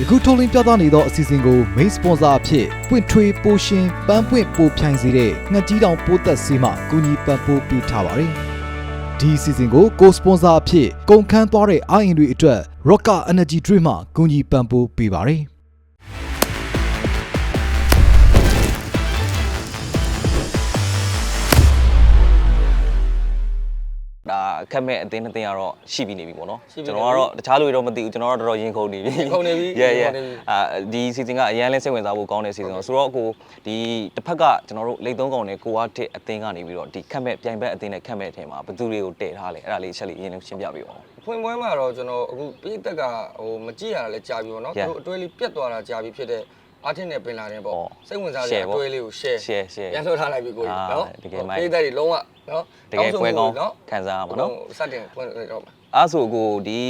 ယခုထုတ်လင်းပြသနေသောအစီအစဉ်ကို main sponsor အဖြစ်ပွင့်ထွေးပိုရှင်ပန်းပွင့်ပိုဖြိုင်စေတဲ့ငှက်ကြီးတောင်ပိုးသက်ဆေးမှကူညီပံ့ပိုးပေးထားပါတယ်။ဒီအစီအစဉ်ကိုကိုစပွန်ဆာအဖြစ်ကုန်ခန်းသွားတဲ့အာရင်တွေအတွက် Rocker Energy Drink မှကူညီပံ့ပိုးပေးပါတယ်။ ခက်မဲ့အတင်းအတင်းကတော့ရှိပြီးနေပြီပေါ့နော်ရှိပြီကျွန်တော်ကတော့တခြားလူတွေတော့မသိဘူးကျွန်တော်ကတော့တော်တော်ရင်ခုန်နေပြီရင်ခုန်နေပြီရဲရင်ရဲခုန်နေပြီအာဒီ season ကအရန်လဲစိတ်ဝင်စားဖို့ကောင်းတဲ့ season ဆိုတော့ကိုဒီတစ်ဖက်ကကျွန်တော်တို့လိတ်သုံးကောင်နဲ့ကိုဝါတစ်အတင်းကနေပြီးတော့ဒီခက်မဲ့ပြိုင်ဘက်အတင်းနဲ့ခက်မဲ့အထင်မှာဘယ်သူတွေကိုတည်ထားလဲအဲ့ဒါလေးအချက်လေးအရင်ဆုံးရှင်းပြပေးပါဦးဖွင့်ပွဲမှာတော့ကျွန်တော်အခုပြိတက်ကဟိုမကြည့်ရတာလည်းကြာပြီပေါ့နော် Yeah. သူတို့အတွဲလေးပြတ်သွားတာကြာပြီဖြစ်တဲ့ အာထင်နဲ့ပင်လာတယ်ပေါ့အော်စိတ်ဝင်စားစ Share ရာပေါ့အတွဲလေးကို share share share ပြန်လှုပ်ထားလိုက်ပြီကိုကြီးအာနော်တကယ်မိုက်ပြိတက်တွေလုံးဝနော်တကယ်ပွဲကောင်းနော်ခံစားရမှာနော်စတင်ဖွင့်တော့မှာအဲ့ဆိုကိုဒီ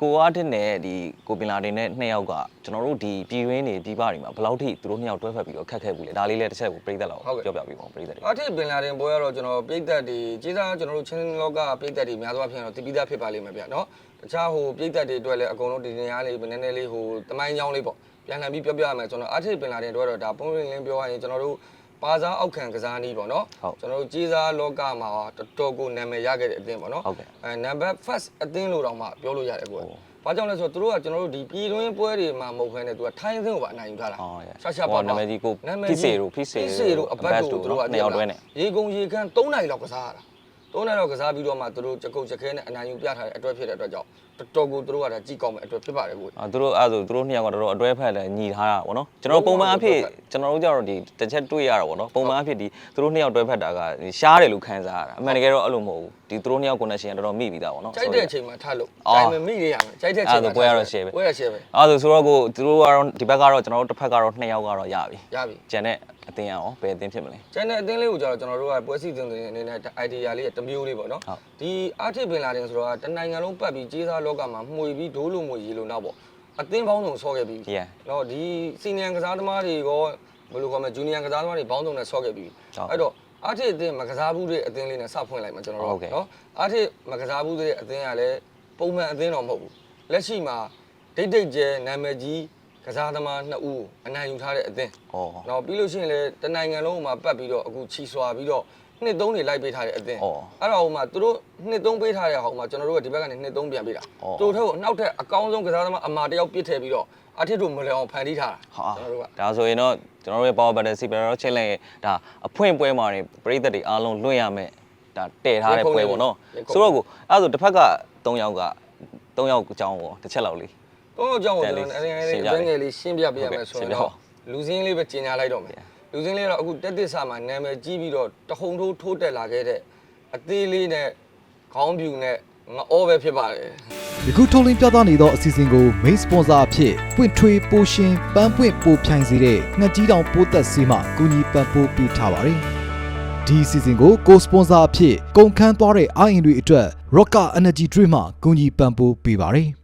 ကိုအားတစ်နဲ့ဒီကိုပင်လာတင်နဲ့နှစ်ယောက်ကကျွန်တော်တို့ဒီပြည်ရင်းနေပြည်ပတွေမှာဘယ်လောက်ထိသူတို့နှစ်ယောက်တွဲဖက်ပြီးတော့ခက်ခဲဘူးလေဒါလေးလည်းတစ်ချက်ကိုပြိသက်လောက်ပြောပြပေးပါဦးပြိသက်တွေအာထင်ပင်လာတယ်ပွဲကတော့ကျွန်တော်ပြိတက်တွေကြီးစားကျွန်တော်တို့ချင်းလောကပြိတက်တွေများသောအားဖြင့်တော့တပိသားဖြစ်ပါလိမ့်မယ်ဗျနော်တခြားဟိုပြိတက်တွေအတွက်လည်းအကုန်လုံးဒီနေရာလေးနည်းနည်းလေးဟိုတမိုင်းချောင်းလေးပေါ့ ပြန်လှန်ပြီးပြောပြရမယ်ကျွန်တော်အာထင်ပင်လာတယ်အတွက်တော့ဒါပုံရင်းလင်းပြောရရင်ကျွန်တော်တို့ပါစားအောက်ခံကစားနည်းပေါ့နော်ဟုတ်ကျွန်တော်တို့ကြီးစားလောကမှာတော်တော်ကိုနာမည်ရခဲ့တဲ့အသင်းပေါ့နော်ဟုတ်ကဲ့အဲ number first အသင်းလို့တောင်မှပြောလို့ရတယ်ကိုယ်ဟုတ်ဘာကြောင့်လဲဆိုတော့သူတို့ကကျွန်တော်တို့ဒီပြည်တွင်းပွဲတွေမှာမဟုတ်ဘဲနဲ့သူကထိုင်းအသင်းကိုပါအနိုင်ယူထားတာအော်ရဲ့ရှာရှာပါဟိုပါနာမည်ကြီးကိုနာမည်ဖိစေတို့ဖိစေဖိစေတို့အပတ် Abbas တို့တို့သူတို့ကနှစ်ယောက်တွဲနဲ့ရေကုန်ရေခမ်း3နိုင်လောက်ကစားရတာ 3နိုင်လောက်ကစားပြီးတော့မှသူတို့ချက်ကုတ်ချက်ခဲနဲ့အနိုင်ယူပြထားတဲ့အတွက်ဖြစ်တဲ့အတွက်ကြောင့်တော်တော်ကိုသူတို့ကဒါကြည့်ကောင်းမဲ့အတွက်ဖြစ်ပါတယ်ကိုယ်အာသူတို့အဲ့ဒါဆိုသူတို့နှစ်ယောက်ကတော်တော်အတွဲဖက်လည်းညီထားတာပေါ့နော်ကျွန်တော်တို့ပုံမှန်အဖြစ်ကျွန်တော်တို့ကြတော့ဒီတစ်ချက်တွေ့ရတာပေါ့နော်ပုံမှန်အဖြစ်ဒီသူတို့နှစ်ယောက်တွဲဖက်တာကရှားတယ်လို့ခံစားရတာအမှန်တကယ်တော့အဲ့လိုမဟုတ်ဘူးဒီသူတို့နှစ်ယောက် connection ကတော်တော်မိပြီးသားပေါ့နော်ကြိုက်တဲ့အချိန်မှာထားလို့အော်တိုင်မမိရရမယ်ကြိုက်တဲ့အချိန်မှာအဲ့ဒါဆိုပွဲကတော့ share ပဲပွဲရ share ပဲအဲ့ဒါဆိုဆိုတော့ကိုသူတို့ကတော့ဒီဘက်ကတော့ကျွန်တော်တို့တစ်ဖက်ကတော့နှစ်ယောက်ကတော့ရပြီရပြီကျန်တဲ့ အတင်းရအောင်ဘယ်အတင်းဖြစ်မလဲကျန်တဲ့အသင်းလေးကိုကျတော့ကျွန်တော်တို့ကပွဲစီစဉ်တဲ့အနေနဲ့ idea လေးတစ်မျိုးလေးပေါ့နော်ဟုတ်ဒီအားထစ်ပင်လာတယ်ဆိုတော့တနိုင်ငံလုံးပတ်ပြီးကြီးစားလောကမှာမှွေပြီးဒိုးလို့မှွေရေလို့နောက်ပေါ့အသင်းပေါင်းစုံဆော့ခဲ့ပြီး Yeah နော်ဒီစီနီယံကစားသမားတွေရောဘယ်လိုခေါ်မလဲဂျူနီယံကစားသမားတွေပေါင်းစုံနဲ့ဆော့ခဲ့ပြီးဟုတ်အဲ့တော့အားထစ်အသင်းမကစားဘူးတဲ့အသင်းလေးနဲ့စဖွင့်လိုက်မှာကျွန်တော်ဟုတ်တို့ကဲ့နော်အားထစ်မကစားဘူးတဲ့အသင်းကလည်းပုံမှန်အသင်းတော့မဟုတ်ဘူးလက်ရှိမှာဒိတ်ဒိတ်ကျဲနာမည်ကြီး ကစားသမားနှစ်ဦးအနိုင်ယူထားတဲ့အသင်းဩနော်ပြီးလို့ရှိရင်လည်းတနိုင်ငံလုံးမှာပတ်ပြီးတော့အခုချီဆွာပြီးတော့နှစ်သုံးတွေလိုက်ပေးထားတဲ့အသင်းဩအဲ့တော့ဟိုမှာသူတို့နှစ်သုံးပေးထားတဲ့ဟိုမှာကျွန်တော်တို့ကဒီဘက်ကနေနှစ်သုံးပြန်ပေးတာအော်သူတို့ထက်ကိုနောက်ထပ်အကောင်းဆုံးကစားသမားအမာတယောက်ပြစ်ထည့်ပြီးတော့အထစ်တို့မလဲအောင်ဖန်တီးထားတာဟာကျွန်တော်တို့ကဒါဆိုရင်တော့ကျွန်တော်တို့ရဲ့ power battle super တော့ချင်းလဲဒါအဖွင့်ပွဲမှာနေပရိသတ်တွေအားလုံးလွှင့်ရမယ်ဒါတည်ထားတဲ့ပွဲပေါ့နော်ဆိုတော့ကိုအဲ့ဒါဆိုတစ်ဖက်က3ယောက်က3ယောက်အကြောင်းပေါ့တစ်ချက်လောက်လေး တော့အကြောင်းကိုကျွန်တော်တနန်ည်းလေးနည်းလေးရှင်းပြအငယ်လေးရှင်းပြပေးရမယ်ဆိုရှရင်င်းပြပါတော့လူစင်းလေးပဲကျင်ညာလိုက်တော့မယ် Yeah. လူစင်းလေးကတော့အခုတက်တစ်ဆာမှာနာမည်ကြီးပြီးတော့တဟုန်ထိုးထိုးတက်လာခဲ့တဲ့အသေးလေးနဲ့ခေါင်းပြူနဲ့ငအောပဲဖြစ်ပါတယ်ယခုထုတ်လင်းပြသနေသောအစီအစဉ်ကို main sponsor အဖြစ်ပွင့်ထွေးပိုရှင်ပန်းပွင့်ပိုဖြိုင်စေတဲ့ငှက်ကြီးတောင်ပိုးသက်ဆေးမှကူညီပံ့ပိုးပေးထားပါတယ်။ဒီအစီအစဉ်ကိုကိုစပွန်ဆာအဖြစ်ကုန်ခန်းသွားတဲ့အာရင်တွေအတွက် Rocker Energy Drink မှကူညီပံ့ပိုးပေးပါတယ်။